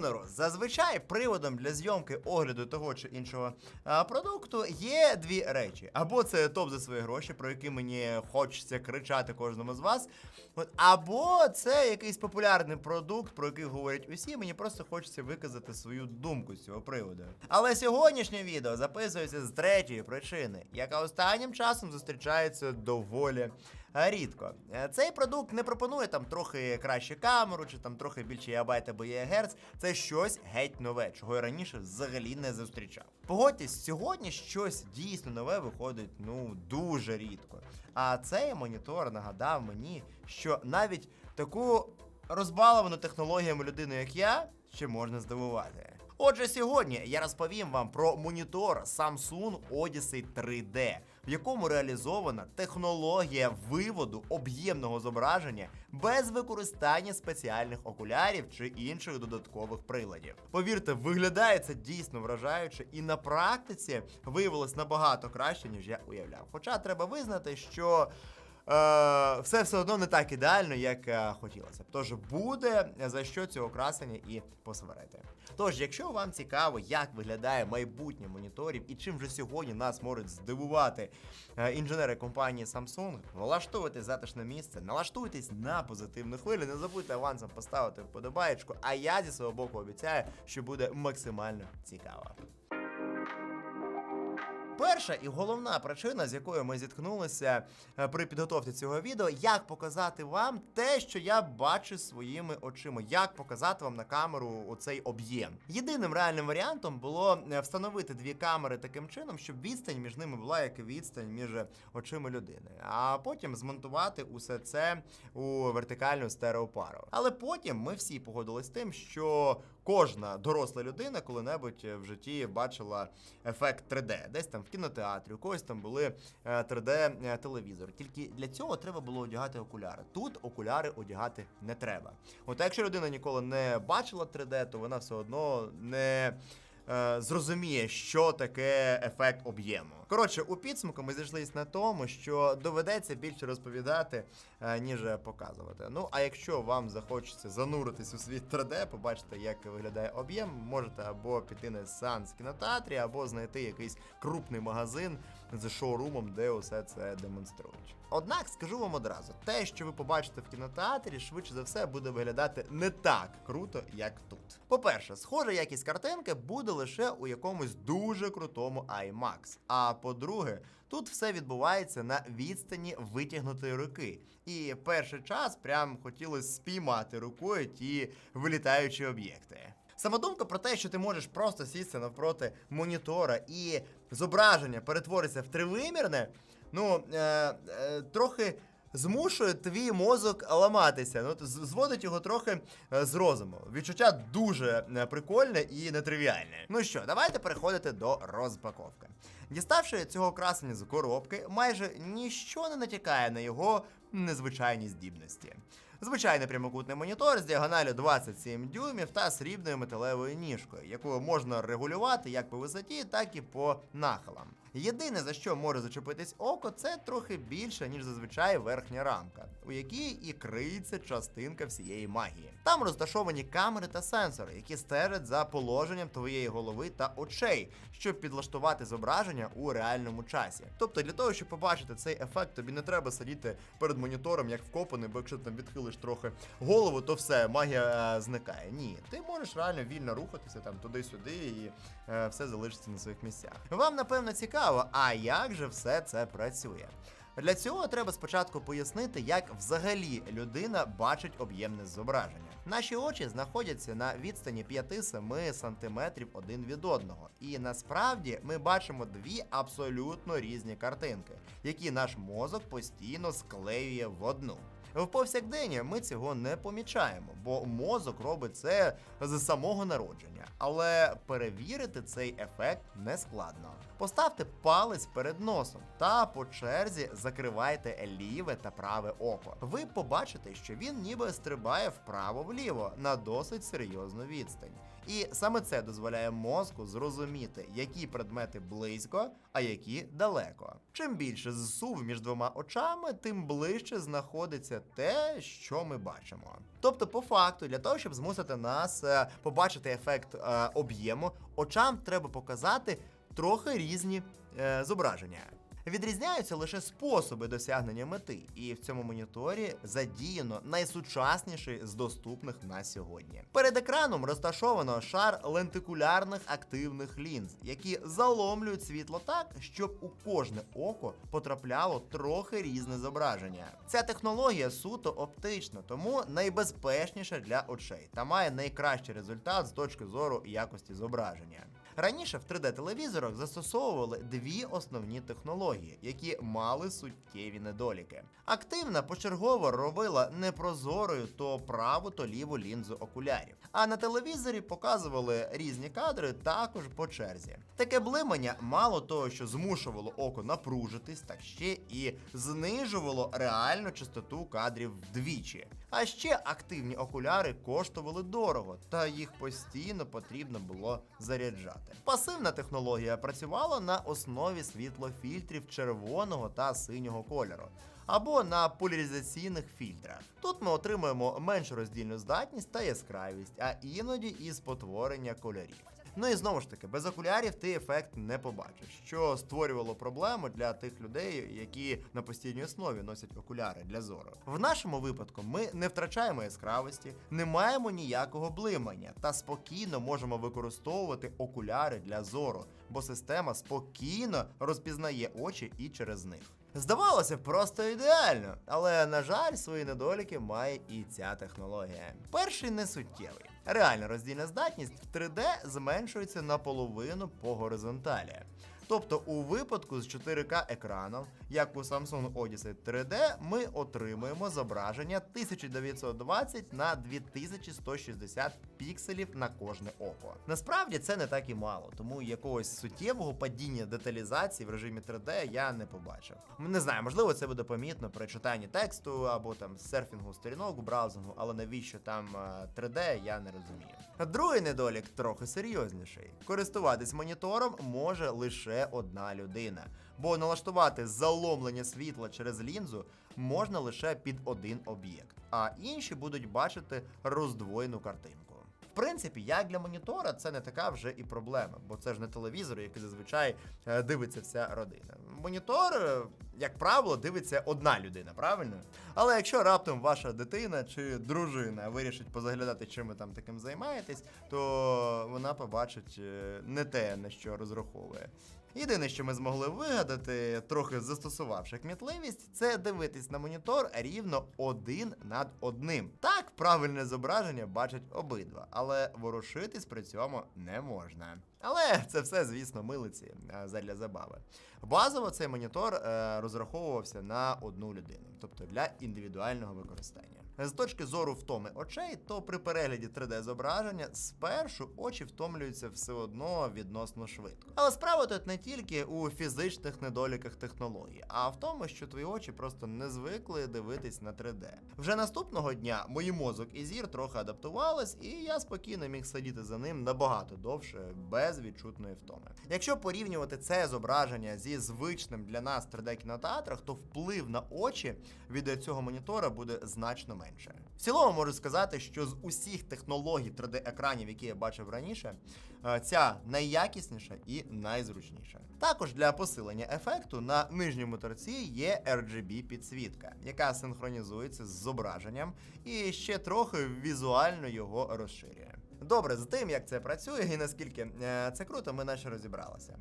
Сунеру зазвичай приводом для зйомки огляду того чи іншого продукту є дві речі: або це топ за свої гроші, про які мені хочеться кричати кожному з вас. От, або це якийсь популярний продукт, про який говорять усі. Мені просто хочеться виказати свою думку з цього приводу. Але сьогоднішнє відео записується з третьої причини, яка останнім часом зустрічається доволі рідко. Е, Цей продукт не пропонує там трохи краще камеру, чи там трохи більше ябайт або ЄГц. Це щось геть нове, чого я раніше взагалі не зустрічав. Погодьтесь, сьогодні щось дійсно нове виходить ну дуже рідко. А цей монітор нагадав мені, що навіть таку розбаловану технологіями людину, як я, ще можна здивувати. Отже, сьогодні я розповім вам про монітор Samsung Odyssey 3D, в якому реалізована технологія виводу об'ємного зображення без використання спеціальних окулярів чи інших додаткових приладів. Повірте, виглядає це дійсно вражаюче, і на практиці виявилось набагато краще, ніж я уявляв. Хоча треба визнати, що. Е, все все одно не так ідеально, як е, хотілося б. Тож буде за що цього красення і посварити. Тож, якщо вам цікаво, як виглядає майбутнє моніторів і чим же сьогодні нас можуть здивувати е, інженери компанії Samsung, налаштовуйте затишне місце, налаштуйтесь на позитивну хвилю, не забудьте авансом поставити вподобаєчку, а я зі свого боку обіцяю, що буде максимально цікаво. Перша і головна причина, з якою ми зіткнулися е, при підготовці цього відео, як показати вам те, що я бачу своїми очима, як показати вам на камеру оцей об'єм. Єдиним реальним варіантом було е, встановити дві камери таким чином, щоб відстань між ними була як відстань між очима людини, а потім змонтувати усе це у вертикальну стереопару. Але потім ми всі погодились з тим, що кожна доросла людина коли-небудь в житті бачила ефект 3D, десь там в кінотеатрі, у когось там були 3D телевізори. Тільки для цього треба було одягати окуляри. Тут окуляри одягати не треба. От якщо людина ніколи не бачила 3D, то вона все одно не. Е, Зрозуміє, що таке ефект об'єму. Коротше, у підсумку ми зійшлися на тому, що доведеться більше розповідати, е, ніж показувати. Ну, а якщо вам захочеться зануритись у світ 3D, побачити, як виглядає об'єм, можете або піти на сеанс в кінотеатрі, або знайти якийсь крупний магазин з шоурумом, де усе це демонструють. Однак скажу вам одразу, те, що ви побачите в кінотеатрі, швидше за все буде виглядати не так круто, як тут. По-перше, схожа якість картинки буде лише у якомусь дуже крутому IMAX. А по-друге, тут все відбувається на відстані витягнутої руки. І перший час прям хотілося спіймати рукою ті вилітаючі об'єкти. Сама думка про те, що ти можеш просто сісти навпроти монітора і зображення перетвориться в тривимірне, ну е, е, трохи змушує твій мозок ламатися. Ну, зводить його трохи е, з розуму. Відчуття дуже е, прикольне і нетривіальне. Ну що, давайте переходити до розпаковки. Діставши цього красення з коробки, майже ніщо не натякає на його незвичайні здібності. Звичайний прямокутний монітор з діагоналю 27 дюймів та срібною металевою ніжкою, яку можна регулювати як по висоті, так і по нахилам. Єдине за що може зачепитись око, це трохи більше, ніж зазвичай верхня рамка, у якій і криється частинка всієї магії. Там розташовані камери та сенсори, які стежать за положенням твоєї голови та очей, щоб підлаштувати зображення у реальному часі. Тобто, для того, щоб побачити цей ефект, тобі не треба сидіти перед монітором як вкопаний, бо якщо ти там відхилиш трохи голову, то все, магія е, зникає. Ні, ти можеш реально вільно рухатися там туди-сюди, і е, все залишиться на своїх місцях. Вам напевно цікаво, а як же все це працює? Для цього треба спочатку пояснити, як взагалі людина бачить об'ємне зображення. Наші очі знаходяться на відстані 5-7 см один від одного, і насправді ми бачимо дві абсолютно різні картинки, які наш мозок постійно склеює в одну. В повсякденні ми цього не помічаємо, бо мозок робить це з самого народження. Але перевірити цей ефект не складно. Поставте палець перед носом та по черзі закривайте ліве та праве око. Ви побачите, що він ніби стрибає вправо-вліво на досить серйозну відстань. І саме це дозволяє мозку зрозуміти, які предмети близько, а які далеко. Чим більше зсув між двома очами, тим ближче знаходиться те, що ми бачимо. Тобто, по факту, для того, щоб змусити нас е, побачити ефект е, об'єму, очам треба показати трохи різні е, зображення. Відрізняються лише способи досягнення мети, і в цьому моніторі задіяно найсучасніший з доступних на сьогодні. Перед екраном розташовано шар лентикулярних активних лінз, які заломлюють світло так, щоб у кожне око потрапляло трохи різне зображення. Ця технологія суто оптична, тому найбезпечніша для очей та має найкращий результат з точки зору якості зображення. Раніше в 3D-телевізорах застосовували дві основні технології, які мали суттєві недоліки. Активна почергово робила непрозорою то праву, то ліву лінзу окулярів. А на телевізорі показували різні кадри також по черзі. Таке блимання мало того, що змушувало око напружитись, так ще і знижувало реальну частоту кадрів вдвічі. А ще активні окуляри коштували дорого, та їх постійно потрібно було заряджати. Пасивна технологія працювала на основі світлофільтрів червоного та синього кольору. Або на поляризаційних фільтрах. Тут ми отримуємо меншу роздільну здатність та яскравість, а іноді і спотворення кольорів. Ну і знову ж таки, без окулярів ти ефект не побачиш, що створювало проблему для тих людей, які на постійній основі носять окуляри для зору. В нашому випадку ми не втрачаємо яскравості, не маємо ніякого блимання та спокійно можемо використовувати окуляри для зору, бо система спокійно розпізнає очі і через них. Здавалося просто ідеально, але на жаль, свої недоліки має і ця технологія. Перший не суттєвий. Реальна роздільна здатність в 3D зменшується наполовину по горизонталі. Тобто, у випадку з 4К екраном, як у Samsung Odyssey 3D, ми отримуємо зображення 1920 на 2160 пікселів на кожне око. Насправді це не так і мало, тому якогось суттєвого падіння деталізації в режимі 3D я не побачив. Не знаю, можливо, це буде помітно при читанні тексту або там серфінгу сторінок у браузингу, але навіщо там е, 3D, я не розумію. Другий недолік трохи серйозніший. Користуватись монітором може лише одна людина, бо налаштувати заломлення світла через лінзу можна лише під один об'єкт, а інші будуть бачити роздвоєну картинку. В принципі, як для монітора, це не така вже і проблема, бо це ж не телевізор, який зазвичай е, дивиться вся родина. Монітор, е, як правило, дивиться одна людина, правильно? Але якщо раптом ваша дитина чи дружина вирішить позаглядати, чим ви там таким займаєтесь, то вона побачить е, не те, на що розраховує. Єдине, що ми змогли вигадати, трохи застосувавши кмітливість, це дивитись на монітор рівно один над одним. Так, правильне зображення бачать обидва, але ворушитись при цьому не можна. Але це все, звісно, милиці е, задля забави. Базово цей монітор е, розраховувався на одну людину, тобто для індивідуального використання. З точки зору втоми очей, то при перегляді 3D-зображення спершу очі втомлюються все одно відносно швидко. Але справа тут не тільки у фізичних недоліках технології, а в тому, що твої очі просто не звикли дивитись на 3D. Вже наступного дня мій мозок і зір трохи адаптувались, і я спокійно міг сидіти за ним набагато довше, без відчутної втоми. Якщо порівнювати це зображення зі звичним для нас 3D-кінотеатрах, то вплив на очі від цього монітора буде значно менше. В цілому можу сказати, що з усіх технологій 3D-екранів, які я бачив раніше, е, ця найякісніша і найзручніша. Також для посилення ефекту на нижньому торці є RGB підсвітка, яка синхронізується з зображенням і ще трохи візуально його розширює. Добре, з тим, як це працює і наскільки е, це круто, ми наче розібралися.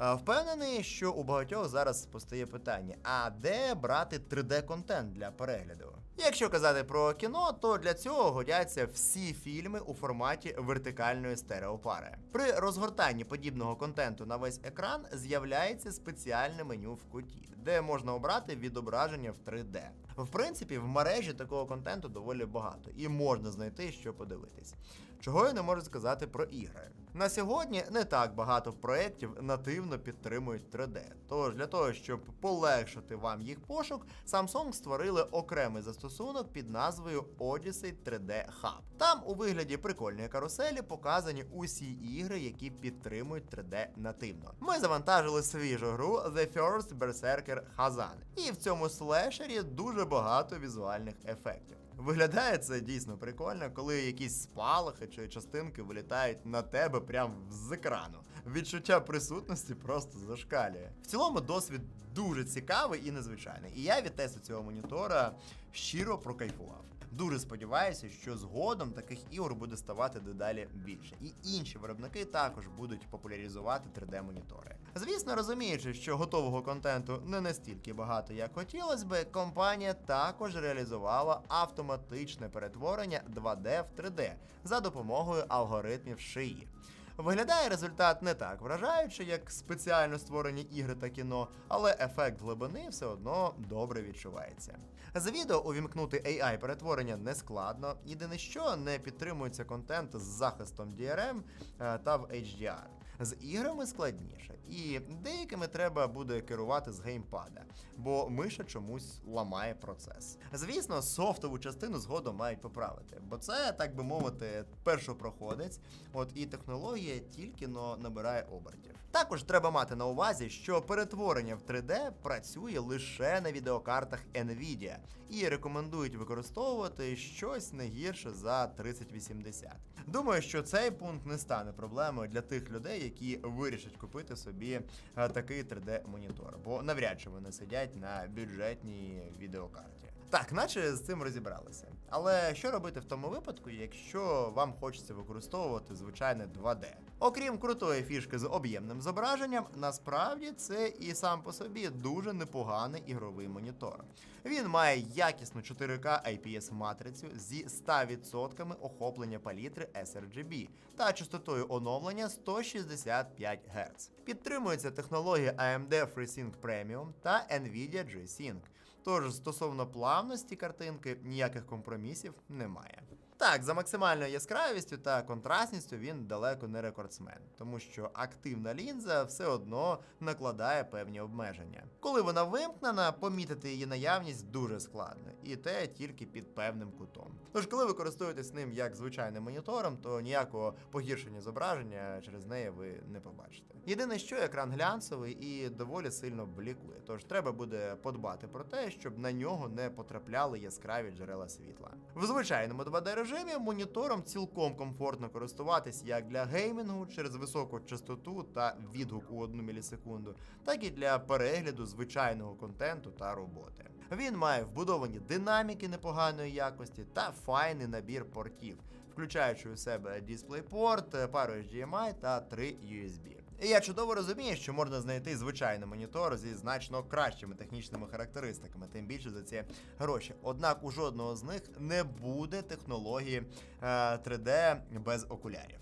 Е, Впевнений, що у багатьох зараз постає питання: а де брати 3D-контент для перегляду? Якщо казати про кіно, то для цього годяться всі фільми у форматі вертикальної стереопари. При розгортанні подібного контенту на весь екран з'являється спеціальне меню в куті, де можна обрати відображення в 3D. В принципі, в мережі такого контенту доволі багато і можна знайти, що подивитись. Чого я не можу сказати про ігри. На сьогодні не так багато проєктів нативно підтримують 3D. Тож для того, щоб полегшити вам їх пошук, Samsung створили окремий застосунок під назвою Odyssey 3D Hub. Там у вигляді прикольної каруселі показані усі ігри, які підтримують 3D нативно. Ми завантажили свіжу гру The First Berserker Hazan. І в цьому слешері дуже багато візуальних ефектів. Виглядає це дійсно прикольно, коли якісь спалахи чи частинки вилітають на тебе прямо з екрану. Відчуття присутності просто зашкалює. В цілому досвід дуже цікавий і незвичайний. І я від тесту цього монітора щиро прокайфував. Дуже сподіваюся, що згодом таких ігор буде ставати дедалі більше, і інші виробники також будуть популяризувати 3D-монітори. Звісно, розуміючи, що готового контенту не настільки багато, як хотілося би, компанія також реалізувала автоматичне перетворення 2D в 3D за допомогою алгоритмів шиї. Виглядає результат не так вражаюче, як спеціально створені ігри та кіно, але ефект глибини все одно добре відчувається. За відео увімкнути AI перетворення не складно. Єдине, що не підтримується контент з захистом DRM е, та в HDR. З іграми складніше, і деякими треба буде керувати з геймпада, бо миша чомусь ламає процес. Звісно, софтову частину згодом мають поправити, бо це, так би мовити, першопроходець, от і технологія тільки но набирає обертів. Також треба мати на увазі, що перетворення в 3D працює лише на відеокартах Nvidia і рекомендують використовувати щось не гірше за 3080. Думаю, що цей пункт не стане проблемою для тих людей, які вирішать купити собі е, такий 3D-монітор, бо навряд чи вони сидять на бюджетній відеокарті. Так, наче з цим розібралися. Але що робити в тому випадку, якщо вам хочеться використовувати звичайне 2D? Окрім крутої фішки з об'ємним зображенням, насправді це і сам по собі дуже непоганий ігровий монітор. Він має якісну 4К IPS матрицю зі 100% охоплення палітри sRGB та частотою оновлення 165 Гц. Підтримується технологія AMD FreeSync Premium та Nvidia G-Sync. Тож стосовно плавності картинки ніяких компромісів немає. Так, за максимальною яскравістю та контрастністю він далеко не рекордсмен, тому що активна лінза все одно накладає певні обмеження. Коли вона вимкнена, помітити її наявність дуже складно, і те тільки під певним кутом. Тож, коли ви користуєтесь ним як звичайним монітором, то ніякого погіршення зображення через неї ви не побачите. Єдине, що екран глянцевий і доволі сильно блікує, тож треба буде подбати про те, щоб на нього не потрапляли яскраві джерела світла. В звичайному 2D режимі монітором цілком комфортно користуватись як для геймінгу через високу частоту та відгук у 1 мілісекунду, так і для перегляду звичайного контенту та роботи. Він має вбудовані динаміки непоганої якості та файний набір портів, включаючи у себе DisplayPort, пару HDMI та 3 USB. І я чудово розумію, що можна знайти звичайний монітор зі значно кращими технічними характеристиками, тим більше за ці гроші. Однак у жодного з них не буде технології е, 3D без окулярів.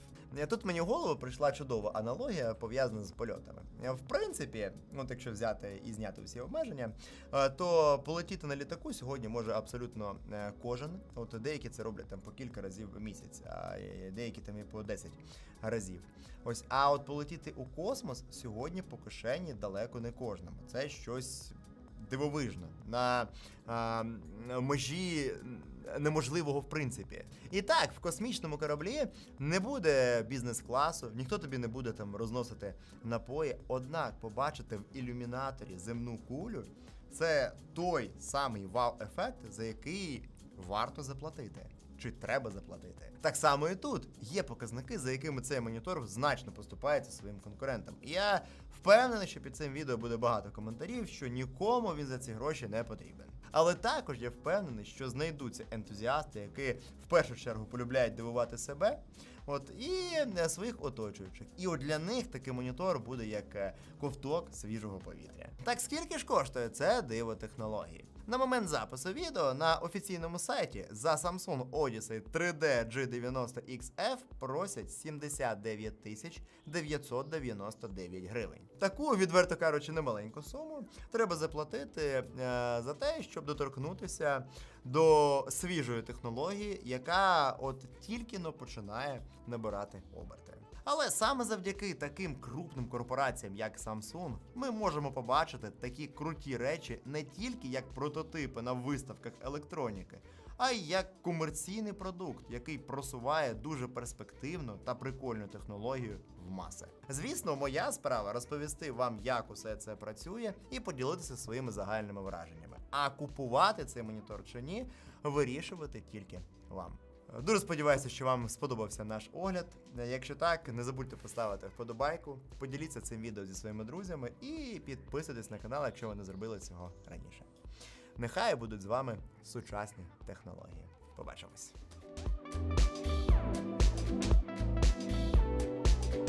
Тут мені в голову прийшла чудова аналогія пов'язана з польотами. В принципі, от якщо взяти і зняти всі обмеження, е, то полетіти на літаку сьогодні може абсолютно е, кожен. От деякі це роблять там по кілька разів в місяць, а деякі там і по 10 разів. Ось, а от полетіти у космос сьогодні по кишені далеко не кожному. Це щось дивовижно на а, межі неможливого в принципі. І так, в космічному кораблі не буде бізнес-класу, ніхто тобі не буде там розносити напої. Однак побачити в ілюмінаторі земну кулю це той самий вау-ефект, за який варто заплатити. Чи треба заплатити? Так само і тут є показники, за якими цей монітор значно поступається своїм конкурентам. Я впевнений, що під цим відео буде багато коментарів, що нікому він за ці гроші не потрібен. Але також я впевнений, що знайдуться ентузіасти, які в першу чергу полюбляють дивувати себе, от і своїх оточуючих. І от для них такий монітор буде як е, ковток свіжого повітря. Так скільки ж коштує це диво технології? На момент запису відео на офіційному сайті за Samsung Odyssey 3D G90XF просять 79 тисяч 999 гривень. Таку, відверто кажучи, немаленьку суму треба заплатити е, за те, щоб доторкнутися до свіжої технології, яка от тільки но починає набирати оберти. Але саме завдяки таким крупним корпораціям, як Samsung, ми можемо побачити такі круті речі не тільки як прототипи на виставках електроніки, а й як комерційний продукт, який просуває дуже перспективну та прикольну технологію в маси. Звісно, моя справа розповісти вам, як усе це працює, і поділитися своїми загальними враженнями. А купувати цей монітор чи ні, вирішувати тільки вам. Дуже сподіваюся, що вам сподобався наш огляд. Якщо так, не забудьте поставити вподобайку, поділіться цим відео зі своїми друзями і підписуйтесь на канал, якщо ви не зробили цього раніше. Нехай будуть з вами сучасні технології. Побачимось!